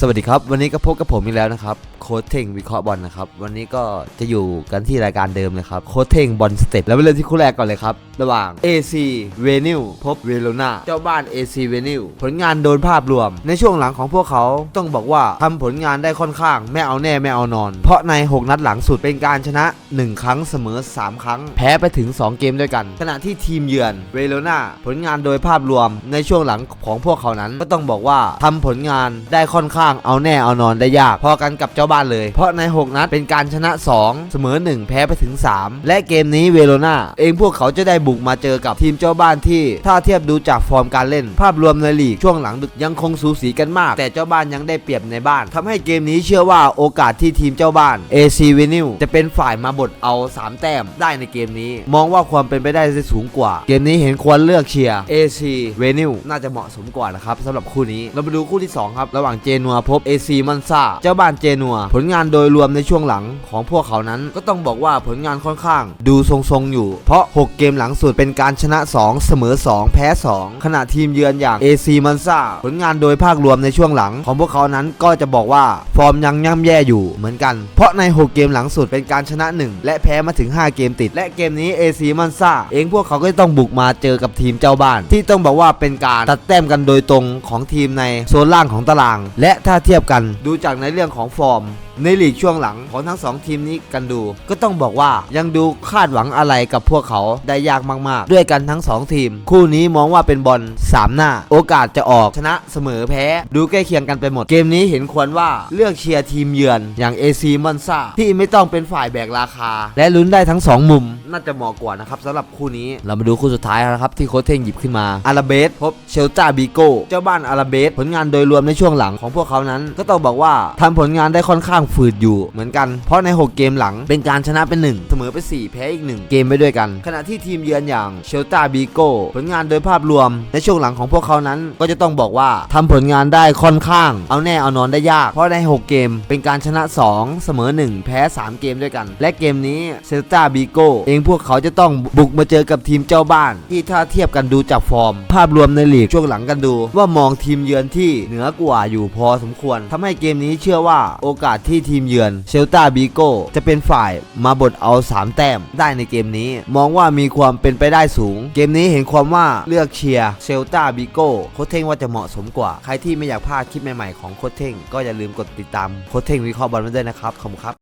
สวัสดีครับ วันนี้ก็พบกับผมอีกแล้วนะครับโค้ชเท่งวิเคราะห์บอลนะครับ วันนี้ก็จะอยู่กันที่รายการเดิมเลยครับโค้ชเท่งบอลสเต็ปแล้วไปเริ่มที่คู่แรกก่อนเลยครับ ระหว่าง AC v e n u พบเวโรนาเจ้าบ้าน AC v e n u ผลงานโดนภาพรวม ในช่วงหลังของพวกเขาต้องบอกว่าทำผลงานได้ค่อนข้าง ไม่เอาแน่ไม่เอานอน เพราะใน 6 นัดหลังสุดเป็นการชนะ 1 ครั้งเสมอ 3 ครั้ง แพ้ไปถึง 2 เกมด้วยกัน ขณะที่ทีมเยือนเวโรนาผลงานโดยภาพรวม ในช่วงหลังของพวกเขานั้นก็ต้องบอกว่าทำผลงานได้ค่อนข้างเอาแน่เอานอนได้ยาก พอกันกับเจ้าบ้านเลย เพราะใน 6 นัดเป็นการชนะ 2 เสมอ 1 แพ้ไปถึง 3 และเกมนี้เวโรนาเองพวกเขาจะได้บุกมาเจอกับทีมเจ้าบ้านที่ ถ้าเทียบดูจากฟอร์มการเล่น ภาพรวมในลีกช่วงหลังดึกยังคงสูสีกันมาก แต่เจ้าบ้านยังได้เปรียบในบ้านทำให้เกมนี้เชื่อว่าโอกาสที่ทีมเจ้าบ้าน AC v e n u จะเป็นฝ่ายมาบดเอา 3 แต้มได้ในเกมนี้ มองว่าความเป็นไปได้จะสูงกว่า เกมนี้เห็นควรเลือกเชียร์ AC v e n u น่าจะเหมาะสมกว่านะครับสำหรับคู่นี้เรามาดูคู่ที่2ครับระหว่างเจนัวพบ AC มันซาเจ้าบ้านเจนัว ผลงานโดยรวมในช่วงหลังของพวกเขานั้น ก็ต้องบอกว่าผลงานค่อนข้าง ดูทรงๆอยู่ เพราะ 6 เกมหลังสุดเป็นการชนะ 2 เสมอ 2 แพ้ 2 ขณะทีมเยือนอย่าง AC มันซาผลงานโดยภาครวมในช่วงหลังของพวกเขานั้นก็จะบอกว่าฟอร์มยังย่ำแย่อยู่เหมือนกัน เพราะใน 6 เกมหลังสุดเป็นการชนะ 1 และแพ้มาถึง 5 เกมติด และเกมนี้ AC มันซาเองพวกเขาก็ต้องบุกมาเจอกับทีมเจ้าบ้าน ที่ต้องบอกว่าเป็นการตัดแต้มกันโดยตรงของทีมในโซนล่างของตาราง และถ้าเทียบกัน ดูจากในเรื่องของฟอร์ม ในลีกช่วงหลังของทั้งสองทีมนี้กันดู ก็ต้องบอกว่ายังดูคาดหวังอะไรกับพวกเขาได้ยากมากๆ ด้วยกันทั้งสองทีม คู่นี้มองว่าเป็นบอลสามหน้า โอกาสจะออกชนะเสมอแพ้ ดูใกล้เคียงกันไปหมด เกมนี้เห็นควรว่าเลือกเชียร์ทีมเยือนอย่าง AC มอนซาที่ไม่ต้องเป็นฝ่ายแบกราคา และลุ้นได้ทั้งสองมุม น่าจะเหมาะกว่านะครับสำหรับคู่นี้เรามาดูคู่สุดท้ายนะครับที่โค้ชเท่งหยิบขึ้นมาอาราเบสพบเชลตาบิโกเจ้าบ้านอาราเบสผลงานโดยรวมในช่วงหลังของพวกเขานั้น ก็ต้องบอกว่าทำผลงานได้ค่อนข้างฝืดอยู่เหมือนกัน เพราะใน 6 เกมหลังเป็นการชนะเป็น 1 เสมอไป 4 แพ้อีก 1 เกมไปด้วยกัน ขณะที่ทีมเยือนอย่างเชลตาบิโกผลงานโดยภาพรวม ในช่วงหลังของพวกเขานั้นก็จะต้องบอกว่าทำผลงานได้ค่อนข้าง เอาแน่เอานอนได้ยาก เพราะใน 6 เกมเป็นการชนะ 2 เสมอ 1 แพ้ 3 เกมด้วยกัน และเกมนี้เชลตาบิโกเองพวกเขาจะต้องบุกมาเจอกับทีมเจ้าบ้าน ที่ถ้าเทียบกันดูจากฟอร์ม ภาพรวมในลีกช่วงหลังกันดู ว่ามองทีมเยือนที่เหนือกว่าอยู่พอสมควรทำให้เกมนี้เชื่อว่าโอกาสที่ทีมเยือนเชลตาบีโกจะเป็นฝ่ายมาบดเอา 3 แต้มได้ในเกมนี้ มองว่ามีความเป็นไปได้สูง เกมนี้เห็นความว่าเลือกเชียร์เชลตาบีโกโคชเท่งว่าจะเหมาะสมกว่า ใครที่ไม่อยากพลาดคลิปใหม่ๆของโคชเท่งก็อย่าลืมกดติดตามโคชเท่งวิเคราะห์บอลมาด้วยนะครับขอบคุณครับ